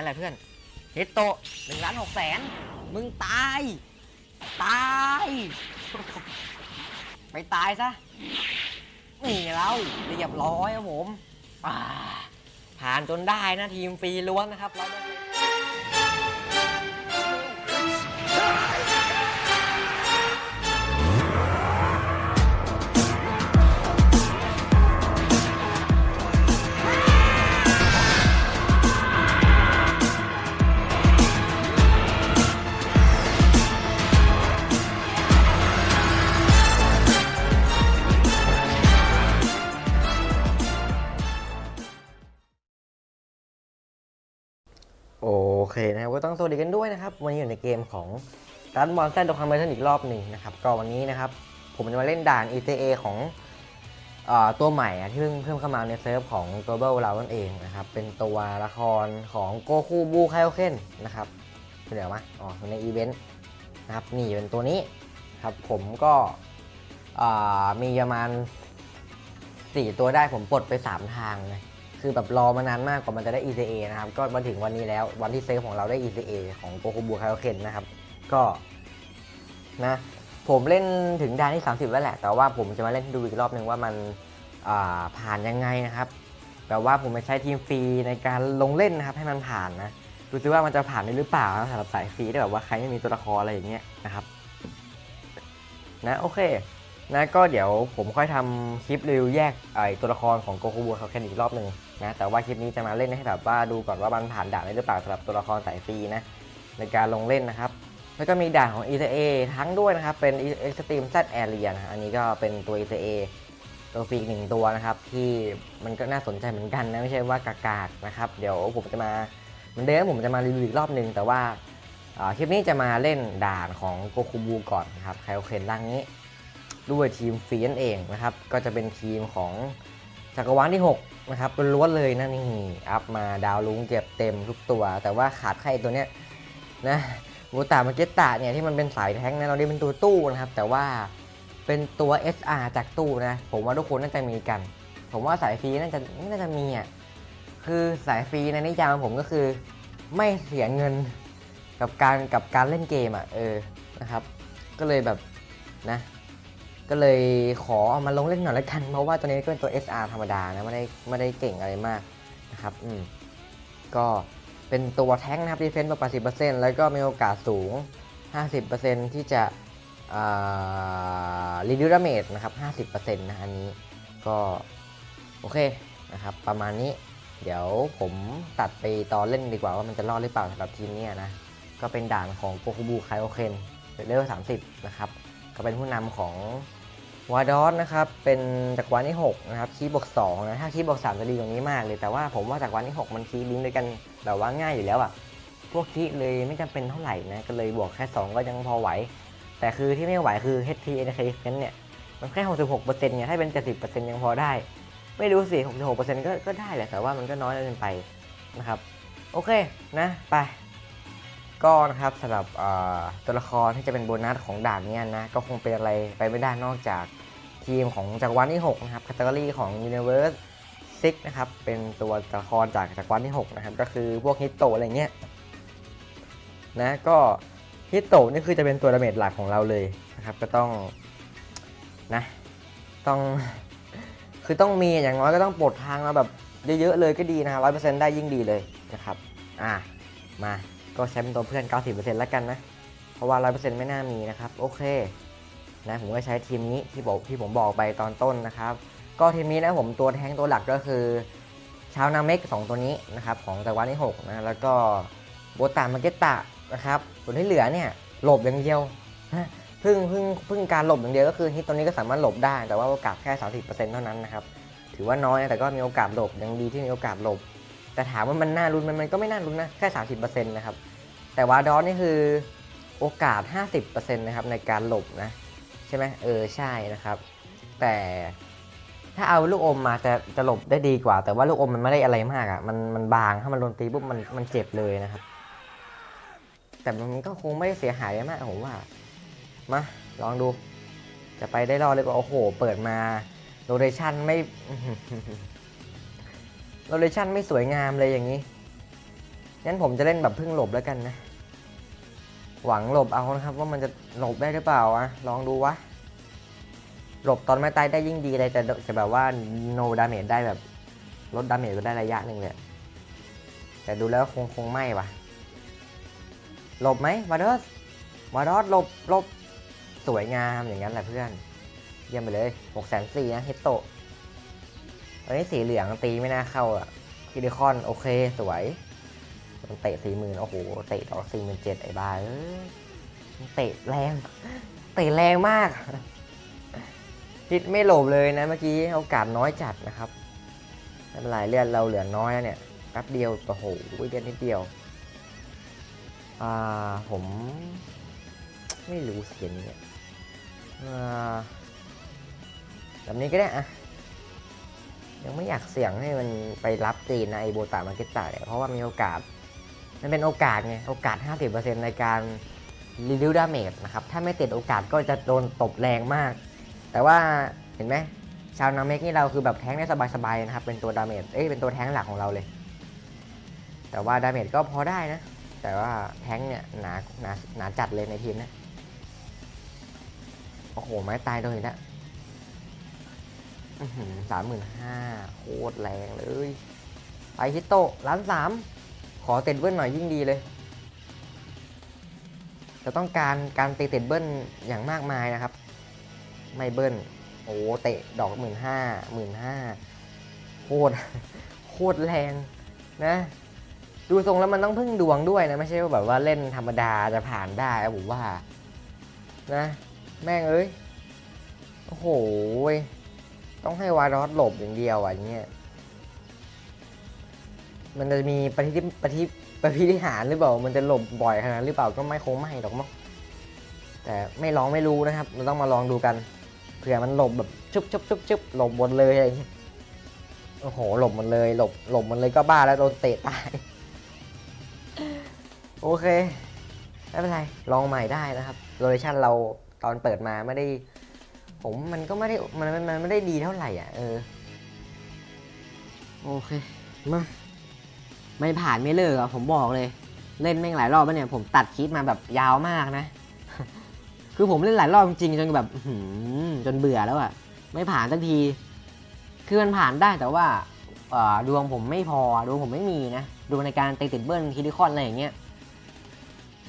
นั่นแหละเพื่อนเฮตโตหนึ่งล้านหกแสนมึงตาย ตาย ไปตายซะนี่เราเรียบร้อยครับผมผ่านจนได้นะทีมฟรีล้วนนะครับเรา เคนะครับก็ต้องสวัสดีกันด้วยนะครับ วันนี้อยู่ในเกมของดันบอลแซนดอคัมเบอร์อีกรอบหนึ่งนะครับก็วันนี้นะครับ ผมจะมาเล่นด่าน ETA ของอตัวใหม่ที่เพิ่งเพิ่มเข้ามาในเซิร์ฟของ Global เรานั่นเองนะครับ เป็นตัวละครของโกคูบูไคโอเคนนะครับเดี๋ยวมาอ๋อในอีเวนต์นะครับนี่เป็นตัวนี้ครับผมก็มีประมาณ4ตัวได้ผมปลดไป 3 ทางเลย คือแบบรอมานานมากกว่ามันจะได้ ECA นะครับ ก็มาถึงวันนี้แล้ว วันที่เซฟของเราได้ ECA ของโกคูบูคาโอเคนนะครับ ก็นะผมเล่นถึงดานที่ 30 แล้วแหละ แต่ว่าผมจะมาเล่นดูอีกรอบหนึ่งว่ามันผ่านยังไงนะครับแต่ว่าผมจะใช้ทีมฟรีในการลงเล่นนะครับให้มันผ่านนะดูซิว่ามันจะผ่านได้หรือเปล่าสำหรับสายฟรีที่แบบว่าใครไม่มีตัวละครอะไรอย่างเงี้ยนะครับนะโอเคนะก็เดี๋ยวผมค่อยทำคลิปรีวิวแยกไอตัวละครของโกคูบูเขาแค่อีกรอบหนึ่ง นะแต่ว่าคลิปนี้จะมาเล่นให้แบบว่าดูก่อนว่ามันผ่านด่านได้หรือเปล่าสำหรับตัวละครสายฟรีนะในการลงเล่นนะครับแล้วก็มีด่านของ ETA ทั้งด้วยนะครับเป็น Extreme Z Area นะอันนี้ก็เป็นตัว ETA ตัวฟรีหนึ่งตัวนะครับที่มันก็น่าสนใจเหมือนกันนะไม่ใช่ว่ากากๆนะครับเดี๋ยวผมจะมาเหมือนเดิมผมจะมารีวิวอีกรอบหนึ่งแต่ว่าอ่าคลิปนี้จะมาเล่นด่านของโกคูบูก่อนนะครับไคโอเคนร่างนี้ด้วยทีมฟรีนั่นเองนะครับก็จะเป็นทีมของจักรวาลที่ 6 นะครับล้วนเลยนะนี่อัพมาดาวลุงเก็บเต็มทุกตัว แต่ว่าขาดใครตัวเนี้ยนะมูตามาเกตตาเนี่ยที่มันเป็นสายแท้งนะเราเรียกเป็นตัวตู้นะครับ แต่ว่าเป็นตัว SR จากตู้นะ ผมว่าทุกคนน่าจะมีกัน ผมว่าสายฟรีน่าจะน่าจะมีอะคือสายฟรีในนิยามผมก็คือ ไม่เสียเงินกับการกับการเล่นเกมอะเออนะครับ ก็เลยแบบนะ ก็เลยขอเอามาลงเล่นหน่อยละกัน เพราะว่าตัวนี้ก็เป็นตัว SR ธรรมดานะไม่ได้ไม่ได้เก่งอะไรมากนะครับอืมก็เป็นตัวแท้งนะครับดีเฟนต์ประมาณ10%แล้วก็มีโอกาสสูง 50%ที่จะรีดิวดาเมจนะครับ50%นะอันนี้ก็โอเคนะครับประมาณนี้เดี๋ยวผมตัดไปตอนเล่นดีกว่าว่ามันจะรอดหรือเปล่าสำหรับทีมเนี้ยนะ ก็เป็นด่านของโกคูบูไคโอเคนเลเวล30 นะครับ ก็เป็นผู้นำของ วาดอสนะครับเป็นจักรวาลที่6นะครับคีย์บวก2นะถ้าคีย์บวก3จะดีกว่านี้มากเลยแต่ว่าผมว่าจักรวาลที่ 6 มันคีย์ลิงก์ด้วยกันแบบว่าง่ายอยู่แล้วอะพวกคีย์เลยไม่จำเป็นเท่าไหร่นะก็เลยบวกแค่ 2 ก็ยังพอไหว แต่คือที่ไม่ไหวคือ HT NK นั้นเนี่ยมันแค่66%เนี่ยถ้าเป็น 70%ยังพอได้ ไม่รู้สิ66%ก็ก็ได้แหละแต่ว่ามันก็น้อยเกินไปนะครับโอเคนะไป ก็นะครับสำหรับตัวละครที่จะเป็นโบนัสของด่านเนี้ยนะก็คงเป็นอะไรไปไม่ได้นอกจากทีมของจักรวาลที่6นะครับคัตเตอรี่ของ Universe 6นะครับเป็นตัวตัวละครจากจักรวาลที่6นะครับก็คือพวกฮิตโตอะไรเงี้ยนะก็ฮิตโตนี่คือจะเป็นตัวดาเมจหลักของเราเลยนะครับก็ต้องนะต้องคือต้องมีอย่างน้อยก็ต้องปลดทางมาแบบเยอะๆเลยก็ดีนะร้อยเปอร์เซ็นต์ได้ยิ่งดีเลยนะครับอะมา ก็ใช้เป็นตัวเพื่อน 90%แล้วกันนะ เพราะว่า 100%ไม่น่ามีนะครับ โอเค นะ ผมก็ใช้ทีมนี้ที่บอกที่ผมบอกไปตอนต้นนะครับ ก็ทีมนี้นะผมตัวแทงตัวหลักก็คือชาวนาเมก2ตัวนี้นะครับ ของจักรวาลที่6นะ แล้วก็โบตามาเกตตะนะครับ ส่วนที่เหลือเนี่ยหลบอย่างเดียวเพึ่งเพึ่งเพึ่งการหลบอย่างเดียวก็คือฮิตตัวนี้ก็สามารถหลบได้ แต่ว่าโอกาสแค่ 30%เท่านั้นนะครับ ถือว่าน้อยแต่ก็มีโอกาสหลบยังดีที่มีโอกาสหลบ แต่ถามว่ามันน่ารุนไหมมันก็ไม่น่ารุนนะแค่ 30%นะครับ แต่วาดอนนี่คือโอกาส 50%นะครับในการหลบนะใช่ไหมเออใช่นะครับ แต่ถ้าเอาลูกอมมาจะจะหลบได้ดีกว่า แต่ว่าลูกอมมันไม่ได้อะไรมากอะ่ะมันมันบางถ้ามันโดนตีปุ๊บมันมันเจ็บเลยนะครับ แต่มันก็คงไม่ได้เสียหายมากผมว่ามาลองดู จะไปได้รอดเลยก็โอ้โห เปิดมาโลเคชั่นไม่โลเคชั่นไม่สวยงามเลยอย่างนี้งั้นผมจะเล่นแบบพึ่งหลบแล้วกันนะ หวังหลบเอานะครับ ว่ามันจะหลบได้หรือเปล่าอะลองดูวะหลบตอนไม่ตายได้ยิ่งดีเลยแต่จะแบบว่า no damage ได้แบบลดดาเมจก็ได้ระยะหนึ่งเลยแต่ดูแล้วคงคงไม่วะหลบไหมวาดอสวาดอสหลบหลบสวยงามอย่างนั้นแหละเพื่อน เยี่ยมไปเลยหกแสนสี่นะเฮตโตะตอนนี้สีเหลืองตีไม่น่าเข้าอะคิดิคอน โอเค สวย มันเตะสี่หมื่นโอ้โห เตะดอกสี่หมื่นเจ็ดไอ้บ้าเอ้ยมันเตะแรง เตะแรงมากฮิตไม่หลบเลยนะเมื่อกี้โอกาสน้อยจัดนะครับไม่เป็นไรเลือดเราเหลือน้อยแล้วเนี่ยแป๊บเดียวโอ้โหเลือดนิดเดียวอ่าผม ไม่รู้เสียงเนี่ยแบบนี้ก็ได้อะยังไม่อยากเสี่ยงให้มันไปรับตีนในโบตามาร์เก็ตตาเนี่ยเพราะว่ามีโอกาส มันเป็นโอกาสไง โอกาส 50%ในการรีดิวดาเมจนะครับ ถ้าไม่ติดโอกาสก็จะโดนตบแรงมาก แต่ว่าเห็นไหมชาวนาเมกนี่เราคือแบบแท้งได้สบายๆนะครับ เป็นตัวดาเมจ เอ้ย เป็นตัวแท้งหลักของเราเลย แต่ว่าดาเมจก็พอได้นะ แต่ว่าแท้งเนี่ยหนาหนาหนาจัดเลยในทีมนะ โอ้โห ไม้ตายโดนอีกแล้วสามหมื่นห้าโคตรแรงเลย ไปฮิตโตล้านสาม ขอเต็ดเบิ้ลหน่อยยิ่งดีเลย จะต้องการการตีเต็ดเบิ้ลอย่างมากมายนะครับ ไม่เบิ้ลโอ้เตะดอกหมื่นห้าหมื่นห้าโคตรโคตรแรงนะ ดูทรงแล้วมันต้องพึ่งดวงด้วยนะ ไม่ใช่ว่าแบบว่าเล่นธรรมดาจะผ่านได้อะผมว่า นะ แม่งเอ้ย โอ้โหต้องให้วารอสหลบอย่างเดียวอะอย่างเงี้ย มันจะมีปฏิทิปฏิปฏิหารหรือเปล่า มันจะหลบบ่อยขนาดนั้นหรือเปล่าก็ไม่คงไม่หรอกมั้งแต่ไม่ลองไม่รู้นะครับมันต้องมาลองดูกันเผื่อมันหลบแบบชุบชุบชุบชุบหลบหมดเลยอะไรเงี้ยโอ้โหหลบหมดเลยหลบหลบหมดเลยก็บ้าแล้วโดนเตะตายโอเคไม่เป็นไรลองใหม่ได้นะครับโลเคชั่นเราตอนเปิดมาไม่ได้ ผมมันก็ไม่ได้มันมันมันไม่ได้ดีเท่าไหร่อะเออโอเคมา ไม่ผ่านไม่เลิกอะผมบอกเลย เล่นแม่งหลายรอบแล้วเนี่ย ผมตัดคลิปมาแบบยาวมากนะ คือผมเล่นหลายรอบจริงจนแบบหือจนเบื่อแล้วอะไม่ผ่านสักที คือมันผ่านได้แต่ว่าดวงผมไม่พอดวงผมไม่มีนะดวงในการตีติดเบิ้ลคิดิคอนอะไรอย่างเงี้ย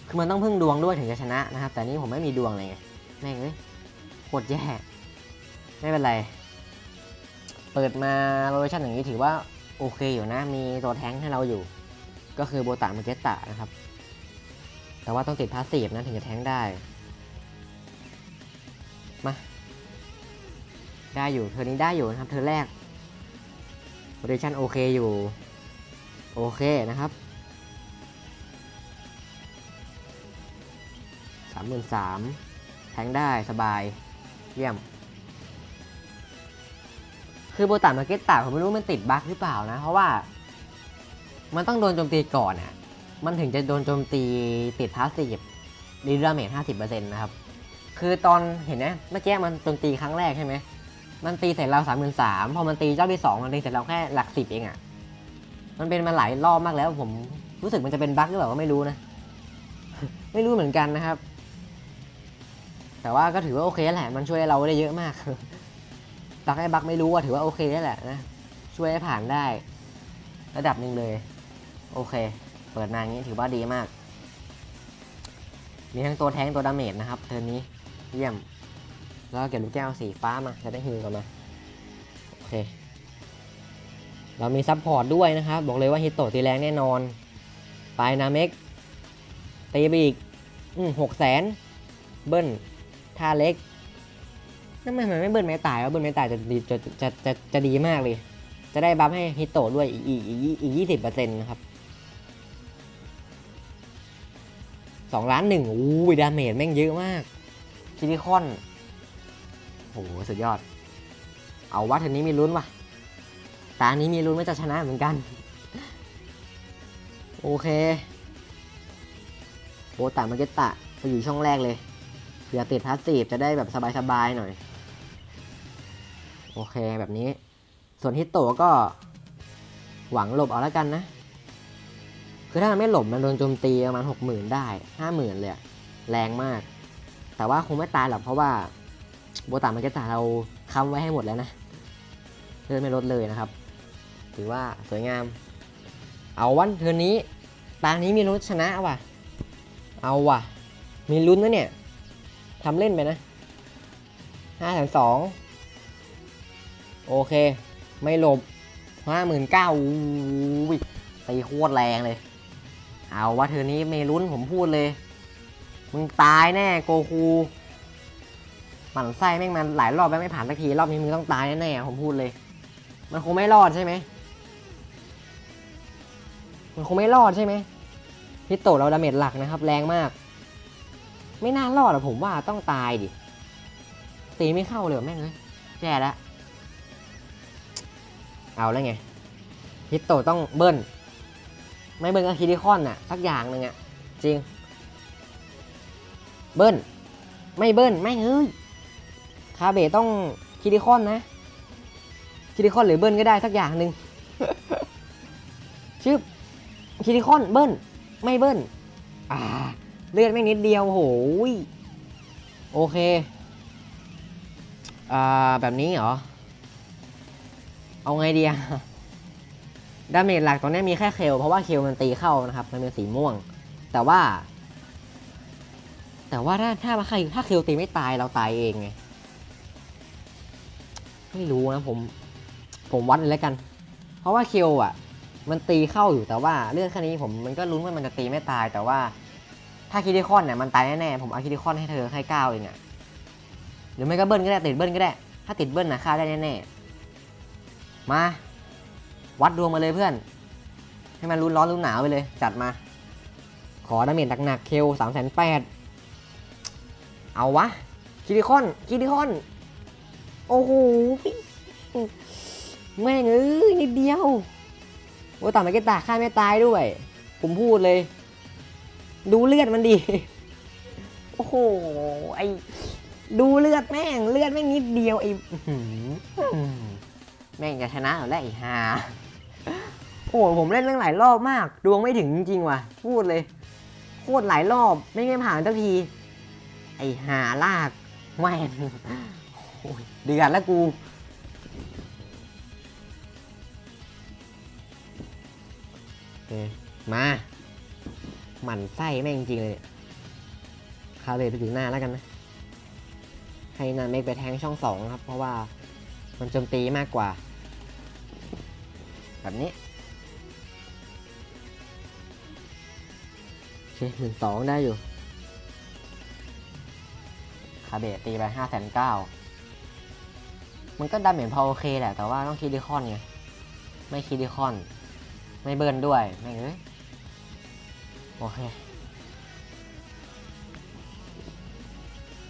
คือมันต้องพึ่งดวงด้วยถึงจะชนะนะครับ แต่นี่ผมไม่มีดวงเลยไงแม่งเลยโคตรแย่ไม่เป็นไร เปิดมาโลเคชั่นอย่างนี้ถือว่า โอเคอยู่นะ มีตัวแท้งให้เราอยู่ ก็คือโบตามาเกตตะนะครับ แต่ว่าต้องติดพาสซีฟนะถึงจะแท้งได้ มา ได้อยู่ เธอนี้ได้อยู่นะครับ เธอแรกโพเทชันโอเคอยู่ โอเคนะครับสามหมื่นสามแทงได้สบาย เยี่ยม คือโบตามาเก็ตตาผมไม่รู้มันติดบั๊กหรือเปล่านะ เพราะว่า มันต้องโดนโจมตีก่อนอะมันถึงจะโดนโจมตีติดพาสซีฟดีดาเมจห้าสิบเปอร์เซ็นต์นะครับ คือตอนเห็นนะเมื่อกี้มันโจมตีครั้งแรกใช่ไหมมันตีใส่เราสามหมื่นสามพอมันตีเจ้าที่สองมันตีใส่เราแค่หลักสิบเองอะมันเป็นมาหลายรอบมากแล้ว ผมรู้สึกมันจะเป็นบั๊กหรือเปล่าก็ไม่รู้นะ ไม่รู้เหมือนกันนะครับ แต่ว่าก็ถือว่าโอเคแหละ มันช่วยเราได้เยอะมาก บักไอ้บักไม่รู้ว่าถือว่าโอเคแล้วแหละนะ ช่วยให้ผ่านได้ ระดับหนึ่งเลย โอเค เปิดมาอย่างนี้ถือว่าดีมาก มีทั้งตัวแทงตัวดาเมจนะครับ เทอร์นี้เยี่ยม แล้วเก็บลูกแก้วสีฟ้ามาจะได้ฮิวกันมาโอเค เรามีซับพอร์ตด้วยนะครับ บอกเลยว่าฮิตโตตีแรงแน่นอนปลายนาเมกตีไปอีกหกแสนเบิ้ลท่าเล็ก นั่นมันไม่เบิ้ลไม่ตายวะเบิ้ลไม่ตายจะดีจะจะจะจะดีมากเลย จะได้บัฟให้ฮิตโตะด้วยอีกอีกอีกอีกยี่สิบเปอร์เซ็นต์นะครับสองล้านหนึ่งอู้ดาเมจแม่งเยอะมากคิริคอนโหสุดยอด เอาว่าเทนนี้มีลุ้นว่ะตานี้มีลุ้นว่าจะชนะเหมือนกัน โอเคโบตามาเกตตะไปอยู่ช่องแรกเลยเผื่อติดพาสซีฟจะได้แบบสบายๆหน่อย โอเคแบบนี้ ส่วนฮิตโตะก็หวังหลบเอาแล้วกันนะ คือถ้ามันไม่หลบมันโดนโจมตีประมาณหกหมื่นได้ห้าหมื่นเลยแรงมาก แต่ว่าคงไม่ตายหรอกเพราะว่าโบตามันก็ตาเราค้ำไว้ให้หมดแล้วนะเลื่อดไม่ลดเลยนะครับ ถือว่าสวยงาม เอาวันเทอร์นนี้ตานี้มีลุ้นชนะว่ะ เอาว่ะ มีลุ้นนะเนี่ยทำเล่นไปนะห้าแสนสอง โอเค ไม่หลบห้าหมื่นเก้าตีโคตรแรงเลย เอาว่าเธอนี้เมลุ้นผมพูดเลย มึงตายแน่โกคูหมั่นไส้แม่งมันหลายรอบแล้วไม่ผ่านสักที รอบนี้มึงต้องตายแน่ๆผมพูดเลย มันคงไม่รอดใช่ไหมมันคงไม่รอดใช่ไหมฮิตโตเราดาเมจหลักนะครับ แรงมาก ไม่น่ารอดอะผมว่าต้องตายดิตีไม่เข้าเลยแม่งเลยแย่แล้ว เอาแล้วไงฮิตโตต้องเบิ้ลไม่เบิ้ลก็คิดิคอนน่ะสักอย่างหนึ่งอะจริง เบิ้ลไม่เบิ้ลไม่เฮ้ยคาเบต้องคิดิคอนนะคิดิคอนหรือเบิ้ลก็ได้สักอย่างหนึ่งชื่อคิดิคอนเบิ้ลไม่เบิ้ลอ่าเลือดไม่นิดเดียวโหยโอเค อ่า แบบนี้เหรอ เอาไงดีอะดาเมจหลักตอนนี้มีแค่เคลเพราะว่าเคลมันตีเข้านะครับ มันเป็นสีม่วง แต่ว่า แต่ว่าถ้าถ้าใครถ้าเคลตีไม่ตายเราตายเองไงไม่รู้นะผม ผมวัดเลยแล้วกัน เพราะว่าเคลอะ มันตีเข้าอยู่แต่ว่าเรื่องแค่นี้ผมมันก็ลุ้นว่ามันจะตีไม่ตาย แต่ว่า ถ้าคิดิคอนเนี่ยมันตายแน่ๆผมเอาคิดิคอนให้เธอให้ก้าวเองอะหรือไม่ก็เบิ้ลก็ได้ติดเบิ้ลก็ได้ ถ้าติดเบิ้ลนะฆ่าได้แน่ๆ มา วัดดวงมาเลยเพื่อน ให้มันรุนร้อนรุนหนาวไปเลย จัดมา ขอดาเมจหนักๆเคลสามแสนแปดเอาวะคิดิคอนคิดิคอน โอ้โหแม่งเอ้ยนิดเดียวโอ้ต่อไปก็ตาฆ่าไม่ตายด้วย ผมพูดเลย ดูเลือดมันดี โอ้โห ไอดูเลือดแม่ง เลือดแม่งนิดเดียวไออื้อหือ แม่งจะชนะหรอแล้วไอ้ฮาโอ้ผมเล่นตั้งหลายรอบมาก ดวงไม่ถึงจริงๆว่ะ พูดเลย โคตรหลายรอบไม่ไม่ผ่านสักที ไอ้หาลากแม่งโอ้ยเดือดแล้วกูมาหมั่นไส้แม่งจริงเลยเนี่ยคาเลยไปถึงหน้าแล้วกันนะ ให้นาเมกไปแทงช่องสองครับ เพราะว่ามันโจมตีมากกว่า แบบนี้โอเคหมื่นสองได้อยู่ คาเบตีไปห้าแสนเก้ามันก็ดาเมจพอโอเคแหละ แต่ว่าต้องคิดดิคอนไง ไม่คิดดิคอน ไม่เบิร์นด้วยแม่งเอ้ยโอเค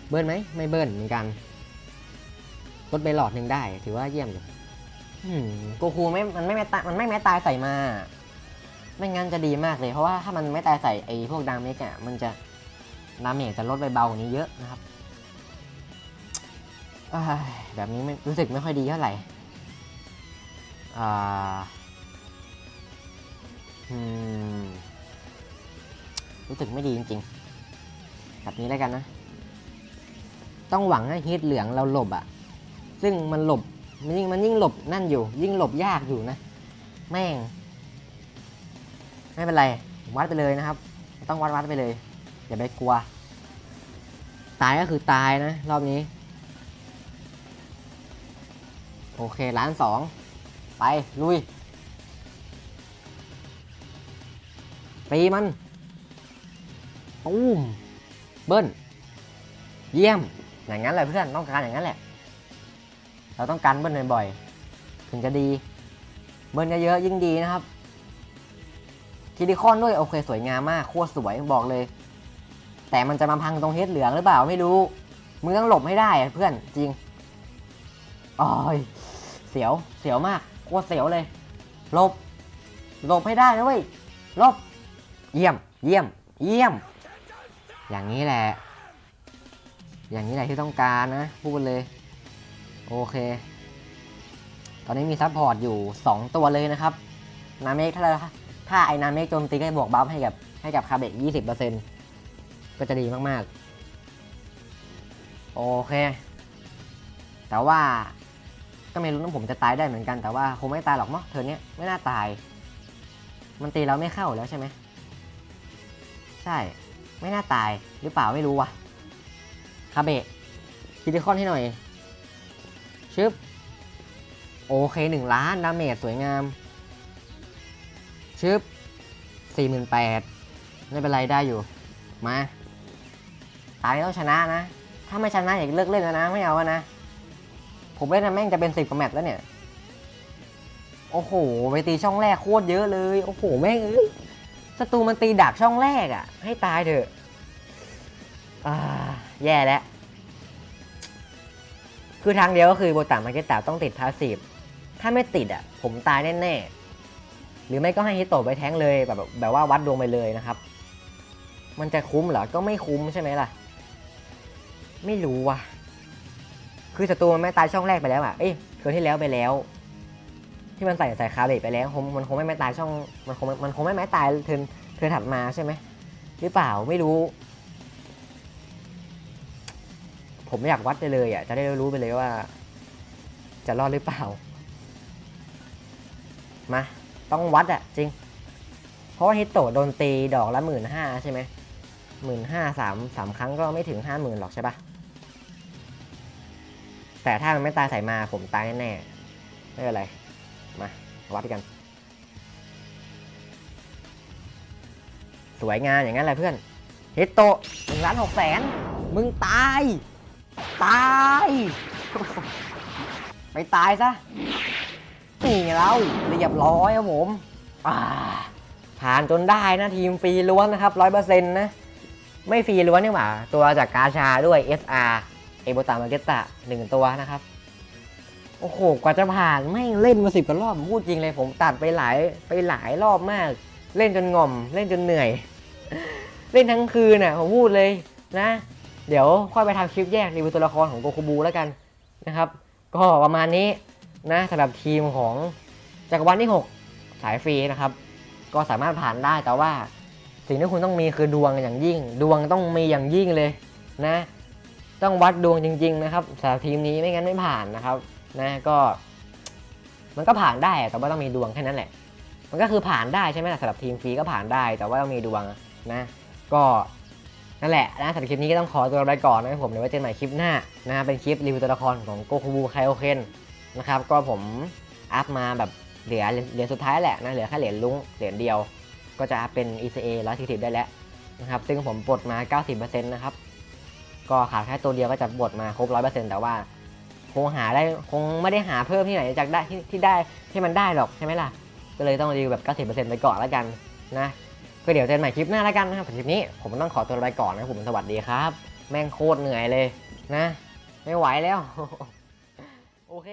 เบิร์นไหม ไม่เบิร์นเหมือนกันลดไปหลอดหนึ่งได้ ถือว่าเยี่ยมอยู่ อืมโกคูไม่ มันไม่แม้ตายมันไม่แม้ตายใส่มา ไม่งั้นจะดีมากเลย เพราะว่าถ้ามันไม่ตายใส่ไอ้พวกดาเมจอะ มันจะดาเมจจะลดไปเบากว่านี้เยอะนะครับแบบนี้ไม่รู้สึกไม่ค่อยดีเท่าไหร่อ่าอืมรู้สึกไม่ดีจริงๆ แบบนี้แล้วกันนะ ต้องหวังให้ฮิตเหลืองเราหลบอะซึ่งมันหลบ มันยิ่งมันยิ่งหลบนั่นอยู่ ยิ่งหลบยากอยู่นะ แม่ง ไม่เป็นไร วัดไปเลยนะครับ ต้องวัดวัดไปเลย อย่าไปกลัว ตายก็คือตายนะ รอบนี้ โอเคล้านสอง ไป ลุยตีมันตูมเบิ้ล เยี่ยม อย่างนั้นแหละเพื่อน ต้องการอย่างนั้นแหละ เราต้องการเบิ้ลบ่อยๆถึงจะดี เบิ้ลเยอะๆยิ่งดีนะครับคิดิคอนด้วยโอเคสวยงามมากโคตรสวยบอกเลย แต่มันจะมาพังตรงเฮดเหลืองหรือเปล่าไม่รู้มึงต้องหลบให้ได้เพื่อนจริงโอ้ยเสียวเสียวมากโคตรเสียวเลยหลบหลบให้ได้นะเว้ยหลบเยี่ยมเยี่ยม เยี่ยม อย่างนี้แหละ อย่างนี้แหละที่ต้องการนะ พูดเลย โอเค ตอนนี้มีซัพพอร์ตอยู่ 2 ตัวเลยนะครับ นาเมกถ้าเราถ้าไอ้นาเมกโจมตีก็จะบวกบัฟให้กับให้กับคาเบะยี่สิบเปอร์เซ็นก็จะดีมากๆ โอเค แต่ว่าก็ไม่รู้นะผมจะตายได้เหมือนกันแต่ว่าคงไม่ตายหรอกเนาะเธอเนี้ยไม่น่าตาย มันตีเราไม่เข้าแล้วใช่ไหมใช่ ไม่น่าตายหรือเปล่าไม่รู้ว่ะคาเบะคิดิคอนให้หน่อย ชึบ โอเคหนึ่งล้าน ดาเมจสวยงาม ชึบสี่หมื่นแปดไม่เป็นไรได้อยู่ มาตายต้องชนะนะ ถ้าไม่ชนะอย่าเลิกเล่นแล้วนะ ไม่เอาแล้วนะ ผมเล่นนะแม่งจะเป็นสิบกว่าแมตช์แล้วเนี่ย โอ้โห ไปตีช่องแรกโคตรเยอะเลย โอ้โห แม่งเอ้ยศัตรูมันตีดักช่องแรกอะ่ะ ให้ตายเถอะ อ่า แย่แล้ว คือทางเดียวก็คือโบตามาเก็ตตาต้องติดพาสซีฟถ้าไม่ติดอะผมตายแน่ๆ หรือไม่ก็ให้ฮิตโตะไปแท้งเลยแบบแบบว่าวัดดวงไปเลยนะครับ มันจะคุ้มเหรอ ก็ไม่คุ้มใช่ไหมล่ะ ไม่รู้ว่ะ คือศัตรูมันไม่ตายช่องแรกไปแล้วอะ เอ้ยเทอที่แล้วไปแล้ว ที่มันใส่ใส่คาเบตไปแล้วคงมันคงไม่ไม่ตายช่อง มันคงมันคงไม่ไม่ตายเทินเทินถัดมาใช่ไหมหรือเปล่าไม่รู้ ผมไม่อยากวัดไปเลยอะจะได้รู้ไปเลยว่า จะรอดหรือเปล่า มา ต้องวัดอะจริง เพราะว่าฮิตโตะโดนตีดอกละหมื่นห้าใช่ไหมหมื่นห้าสามสามครั้งก็ไม่ถึงห้าหมื่นหรอกใช่ปะแต่ถ้ามันไม่ตายใส่มาผมตายแน่ๆไม่เป็นไร มา วัดกัน สวยงามอย่างนั้นแหละเพื่อนฮิตโตะหนึ่งล้านหกแสนมึงตาย ตาย ไปตายซะนี่เราเรียบร้อยครับผมผ่านจนได้นะทีมฟรีล้วนนะครับร้อยเปอร์เซ็นต์นะ ไม่ฟรีล้วนนี่หว่า ตัวจากกาชาด้วย SR เอโบตามาเกตะหนึ่งตัวนะครับ โอ้โห กว่าจะผ่านไม่เล่นมาสิบกว่ารอบพูดจริงเลยผมตัดไปหลายไปหลายรอบมาก เล่นจนง่อม เล่นจนเหนื่อย เล่นทั้งคืนน่ะผมพูดเลยนะ เดี๋ยวค่อยไปทำคลิปแยกรีวิวตัวละครของโกคูบูแล้วกันนะครับ ก็ประมาณนี้นะสำหรับทีมของจักรวาลที่ 6 สายฟรีนะครับ ก็สามารถผ่านได้แต่ว่าสิ่งที่คุณต้องมีคือดวงอย่างยิ่ง ดวงต้องมีอย่างยิ่งเลยนะ ต้องวัดดวงจริง ๆ นะครับสำหรับทีมนี้ไม่งั้นไม่ผ่านนะครับนะก็มันก็ผ่านได้แต่ว่าต้องมีดวงแค่นั้นแหละ มันก็คือผ่านได้ใช่ไหมล่ะสำหรับทีมฟรีก็ผ่านได้ แต่ว่าต้องมีดวงนะ ก็ นั่นแหละนะสำหรับคลิปนี้ก็ต้องขอตัวไปก่อนนะครับผมเดี๋ยวไว้เจอกันใหม่คลิปหน้านะเป็นคลิปรีวิวตัวละครของโกคูบูไคโอเคนนะครับก็ผมอัพมาแบบเหลือเหรียญสุดท้ายแหละนะเหลือแค่เหรียญลุงเหรียญเดียว ก็จะอัพเป็น ECA 140 ได้แล้วนะครับซึ่งผมปลดมา 90%นะครับก็ขาดแค่ตัวเดียวก็จะปลดมาครบ 100%แต่ว่าคงหาได้คงไม่ได้หาเพิ่มที่ไหนจากได้ที่ที่ได้ที่มันได้หรอกใช่ไหมล่ะ ก็เลยต้องรีวิวแบบ 90%ไปก่อนแล้วกันนะ ก็เดี๋ยวเจอกันใหม่คลิปหน้าแล้วกันนะครับสำหรับคลิปนี้ผมต้องขอตัวไปก่อนนะครับผมสวัสดีครับ แม่งโคตรเหนื่อยเลยนะ ไม่ไหวแล้ว โอเค